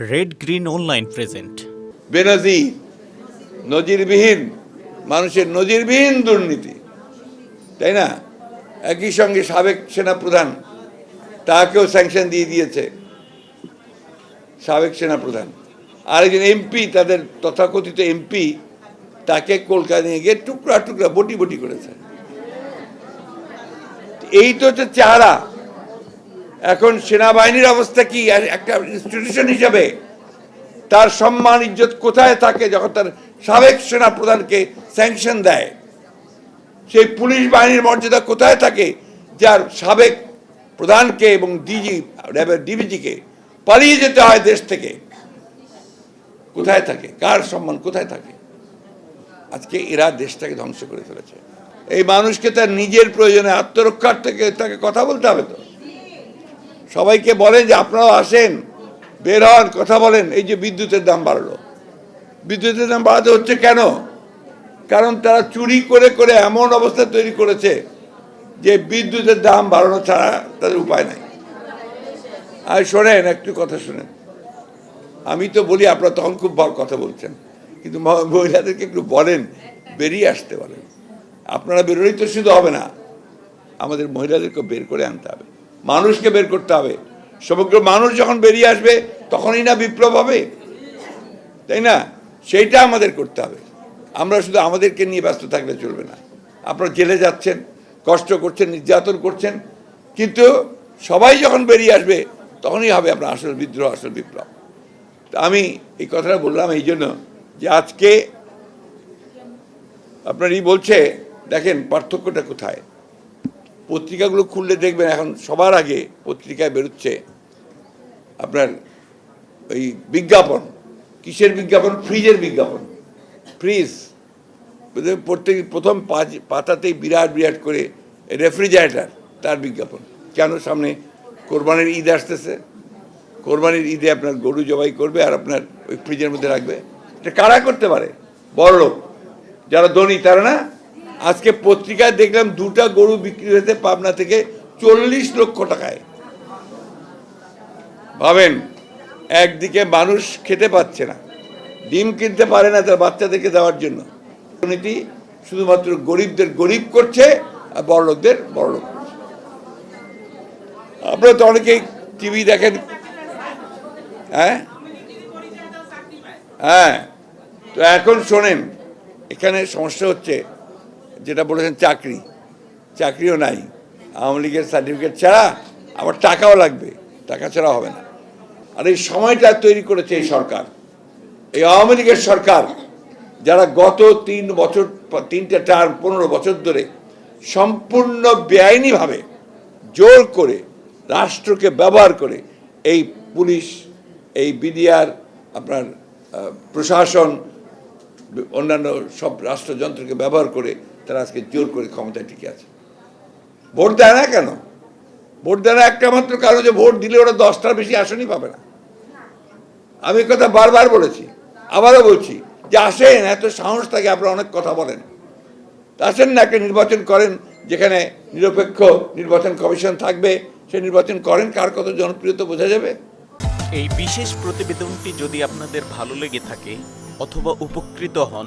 Red green online present বেনজির নজিরবিহীন, মানুষের নজিরবিহীন দুর্নীতি। তাই না? একই সঙ্গে সাবেক সেনাপ্রধান, তাকেও স্যাংশন দিয়ে দিয়েছে। সাবেক সেনাপ্রধান। আরেকজন এমপি তাদের তথাকথিত এমপি তাকে কলকাতা নিয়ে গিয়ে টুকরা টুকরা বটি বটি করেছে। এই তো হচ্ছে চেহারা। এখন সেনাবাহিনীর অবস্থা কি? একটা ইনস্টিটিউশন হিসাবে তার সম্মান, ইজ্জত কোথায় থাকে যখন তার সাবেক সেনা প্রধানকে স্যাংশন দেয়? সেই পুলিশ বাহিনীর মর্যাদা কোথায় থাকে যার সাবেক প্রধানকে এবং ডিজি র্যাবের ডিবিজিকে পালিয়ে যেতে হয় দেশ থেকে? কোথায় থাকে? কার সম্মান কোথায় থাকে? আজকে এরা দেশটাকে ধ্বংস করে ফেলেছে। এই মানুষকে তার নিজের প্রয়োজনে আত্মরক্ষার থেকে তাকে কথা বলতে হবে তো? সবাইকে বলেন যে আপনারাও আসেন, বের হন, কথা বলেন। এই যে বিদ্যুতের দাম বাড়লো। বিদ্যুতের দাম বাড়াতে হচ্ছে কেন? কারণ তারা চুরি করে করে এমন অবস্থা তৈরি করেছে যে বিদ্যুতের দাম বাড়ানো ছাড়া তাদের উপায় নাই। আর শোনেন, একটু কথা শোনেন। আমি তো বলি, আপনারা তখন খুব ভালো কথা বলছেন। কিন্তু মহিলাদেরকে একটু বলেন, বেরিয়ে আসতে বলেন। আপনারা বেরোলেই তো শুধু হবে না, আমাদের মহিলাদেরকে বের করে আনতে হবে। মানুষকে বের করতে হবে। সমগ্র মানুষ যখন বেরিয়ে আসবে, তখনই না বিপ্লব হবে। তাই না? সেইটা আমাদের করতে হবে। আমরা শুধু আমাদেরকে নিয়ে ব্যস্ত থাকলে চলবে না। আপনারা জেলে যাচ্ছেন, কষ্ট করছেন, নির্যাতন করছেন, কিন্তু সবাই যখন বেরিয়ে আসবে, তখনই হবে আপনার আসল বিদ্রোহ, আসল বিপ্লব। আমি এই কথাটা বললাম এই জন্য যে আজকে আপনার ই বলছে, দেখেন পার্থক্যটা কোথায়? পত্রিকাগুলো খুললে দেখবেন এখন সবার আগে পত্রিকায় বেরোচ্ছে আপনার ওই বিজ্ঞাপন। কিসের বিজ্ঞাপন? ফ্রিজের বিজ্ঞাপন। ফ্রিজ। প্রত্যেক প্রথম পাতাতেই বিরাট বিরাট করে রেফ্রিজারেটার, তার বিজ্ঞাপন। কেন সামনে কোরবানির ঈদ আসতেছে? কোরবানির ঈদে আপনার গরু জবাই করবে আর আপনার ওই ফ্রিজের মধ্যে রাখবে। এটা কারা করতে পারে? বড় লোক যারা ধনী, তারা না আজকে পত্রিকায় দেখলাম দুটা গরু বিক্রি হয়েছে পাবনা থেকে চল্লিশ লক্ষ টাকায়। ভাবেন, একদিকে মানুষ খেতে পাচ্ছে না, ডিম কিনতে পারে না তার বাচ্চাদেরকে দেওয়ার জন্য। দুর্নীতি শুধুমাত্র গরিবদের গরিব করছে আর বড় লোকদের বড় লোক করছে। আপনারা তো অনেকেই টিভি দেখেন। হ্যাঁ? হ্যাঁ। তো এখন শোনেন, এখানে সমস্যা হচ্ছে যেটা বলেছেন চাকরি, চাকরিও নাই। আওয়ামী লীগের সার্টিফিকেট ছাড়া আবার টাকাও লাগবে, টাকা ছাড়া হবে না। আর এই সময়টা তৈরি করেছে এই সরকার। এই আওয়ামী লীগের সরকার, যারা গত তিন বছর, তিনটে টার্ম পনেরো বছর ধরে সম্পূর্ণ বেআইনিভাবে জোর করে রাষ্ট্রকে ব্যবহার করে এই পুলিশ, এই বিডিআর, আপনার প্রশাসন, অন্যান্য সব রাষ্ট্রযন্ত্রকে ব্যবহার করে তারা আজকে জোর করে ক্ষমতায় টিকে আছে। ভোট দেয় না কেন? ভোট দেয় না একটা মাত্র কারণ যে ভোট দিলে ওরা দশটার বেশি আসনই পাবে না। আমি কথা বারবার বলেছি, আবারও বলছি যে আসেন, এত সাহস থাকে, আপনারা অনেক কথা বলেন। আসেন না, একটা নির্বাচন করেন, যেখানে নিরপেক্ষ নির্বাচন কমিশন থাকবে সে নির্বাচন করেন, কার কত জনপ্রিয়তা বোঝা যাবে? এই বিশেষ প্রতিবেদনটি যদি আপনাদের ভালো লেগে থাকে, অথবা উপকৃত হন